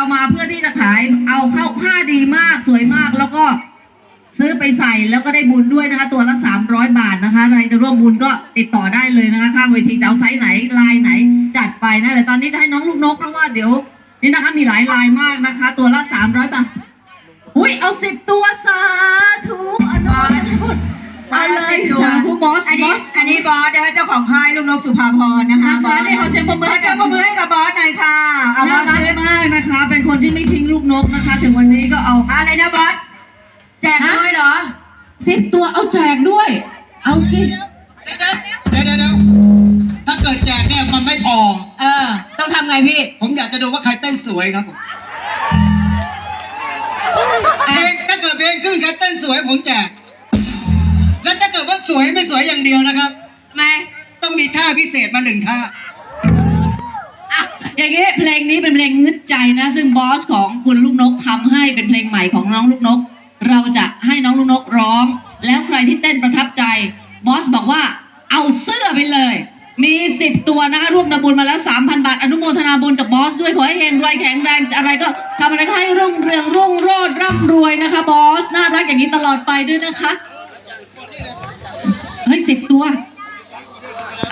เอามาเพื่อที่จะขาย เอาเข้าผ้าดีมากสวยมากแล้วก็ซื้อไปใส่แล้วก็ได้บุญด้วยนะคะ ตัวละสามร้อยบาทนะคะใครจะร่วมบุญก็ติดต่อได้เลยนะคะข้างเวทีจะเอาไซส์ไหนลายไหนจัดไปนะแต่ตอนนี้จะให้น้องลูกนกเพราะว่าเดี๋ยว นี่นะคะมีหลายลายมากนะคะ ตัวละสามร้อยบาทอุ้ยเอาสิบตัวสาธุ เอาเลยสาธุบอสอันบนี้อส อันนี้บอสนะคะเจ้าของค่ายลูกนกสุภาพรนะคะนะคะนี่ขอเสียงปรบมือให้เจ้าปรบมือให้กับบอสหน่อยค่ะเอาบอน่าสรักมากนะคะ เป็นคนที่ไม่ทิ้งลูกนกนะคะ ถึงวันนี้ก็เอาอะไรนะบอสแจกด้วยเหรอสิบตัวเอาแจกด้วย เอาสิเดี๋ยวเดี๋ยวเดี๋ยวถ้าเกิดแจกเนี่ยมันไม่พอ เออ ต้องทำไงพี่ผมอยากจะดูว่าใครเต้นสวยครับผมเพลงถ้าเกิดเพลงขึ้นใครเต้นสวยผมแจก แล้วถ้าเกิดว่าสวยไม่สวยอย่างเดียวนะครับไม่ต้องมีท่าพิเศษมาหนึ่งท่า อะอย่างนี้เพลงนี้เป็นเพลงงึดใจนะ ซึ่งบอสของคุณลูกนกทำให้เป็นเพลงใหม่ของน้องลูกนก เราจะให้น้องลูกนกร้อง แล้วใครที่เต้นประทับใจ บอสบอกว่าเอาเสื้อไปเลย มีสิบตัวนะคะร่วมทำบุญมาแล้วสามพันบาท อนุโมทนาบุญกับบอสด้วยขอให้เฮงรวยแข็งแรงอะไรก็ทำอะไรก็ให้รุ่งเรืองรุ่งโรจน์ร่ำรวยนะคะบอสน่ารักอย่างนี้ตลอดไปด้วยนะคะ เฮ้ยสิบตัว